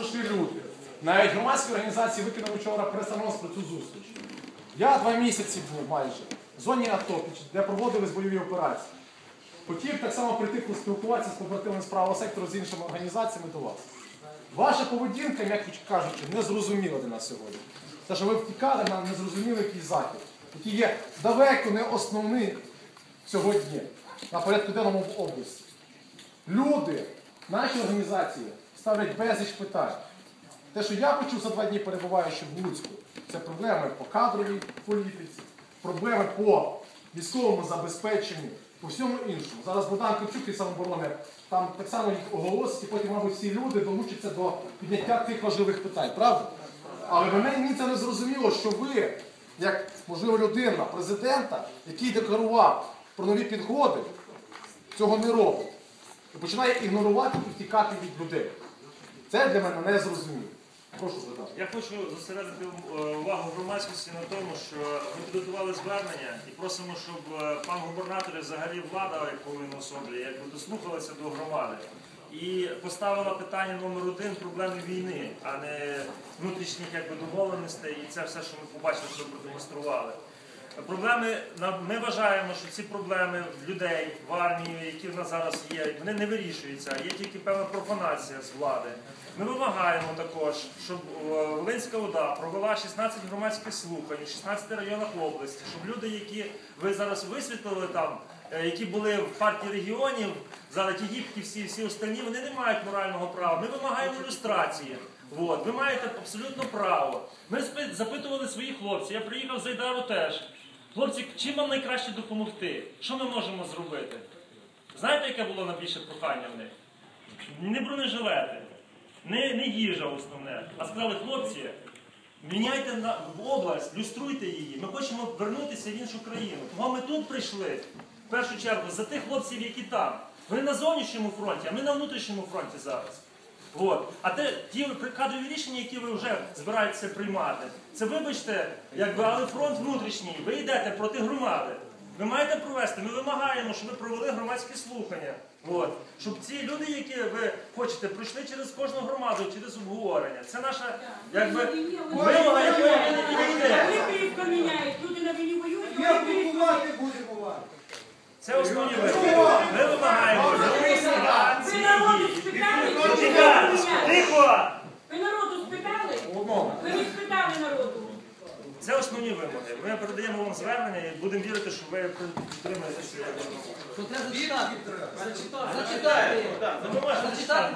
прийшли люди. Навіть громадські організації викинули вчора прес-анонс про цю зустріч. Я два місяці був майже в зоні АТО, де проводились бойові операції. Хотів так само прийти поспілкуватися з побратимами з правого сектору з іншими організаціями до вас. Ваша поведінка, м'яко кажучи, не зрозуміла для нас сьогодні. Те, що ви втікали на незрозумілий якийсь захід, який є далеко не основний сьогодні на порядку денному в області. Люди, наші організації ставлять безліч питань. Те, що я почув за два дні перебуваючи в Луцьку, це проблеми по кадровій політиці, проблеми по військовому забезпеченню, по всьому іншому. Зараз Богдан Ковчук і самооборони там так само їх оголосить, і потім, мабуть, всі люди долучаться до підняття тих важливих питань, правда? Але мені це не зрозуміло, що ви, як можливо людина, президента, який декларував про нові підходи, цього не робить. І починає ігнорувати і втікати від людей. Це для мене не зрозуміло. Прошу задати. Я хочу зосередити е, увагу громадськості на тому, що ми підготували звернення і просимо, щоб е, пан губернатор і взагалі влада, яку він особлює, якби дослухалася до громади і поставила питання номер один проблеми війни, а не внутрішніх якби, домовленостей і це все, що ми побачили, що продемонстрували. Проблеми ми вважаємо, що ці проблеми в людей в армії, які в нас зараз є, вони не вирішуються. Є тільки певна профанація з влади. Ми вимагаємо також, щоб е, Волинська ОДА провела 16 громадських слухань у 16 районах області, щоб люди, які ви зараз висвітлили там, е, які були в партії регіонів, зараз ті гібки, всі всі останні, вони не мають морального права. Ми вимагаємо ілюстрації. От, ви маєте абсолютно право. Ми запитували своїх хлопців. Я приїхав з Айдару теж. Хлопці, чим вам найкраще допомогти? Що ми можемо зробити? Знаєте, яке було найбільше прохання в них? Не бронежилети, не, не їжа основне. А сказали, хлопці, міняйте на, область, люструйте її. Ми хочемо вернутися в іншу країну. Тому ми тут прийшли, в першу чергу, за тих хлопців, які там. Вони на зовнішньому фронті, а ми на внутрішньому фронті зараз. От. А те, ті кадрові рішення, які ви вже збираєтеся приймати, це вибачте, якби, але фронт внутрішній, ви йдете проти громади. Ви маєте провести, ми вимагаємо, щоб ви провели громадські слухання. От. Щоб ці люди, які ви хочете, пройшли через кожну громаду, через обговорення. Це наша якби, вимога, якої ви не підійде. Викрівка міняють, люди на війні воюють? Це основні вимоги. Ми вимагаємо Ви ілюстрації. народу спитали, Тихо! Тихо! ви народу спитали? Ви не спитали народу. Це основні вимоги. Ми передаємо вам звернення і будемо вірити, що ви підтримаєте ці вимоги. Зачитати треба. Зачитайте.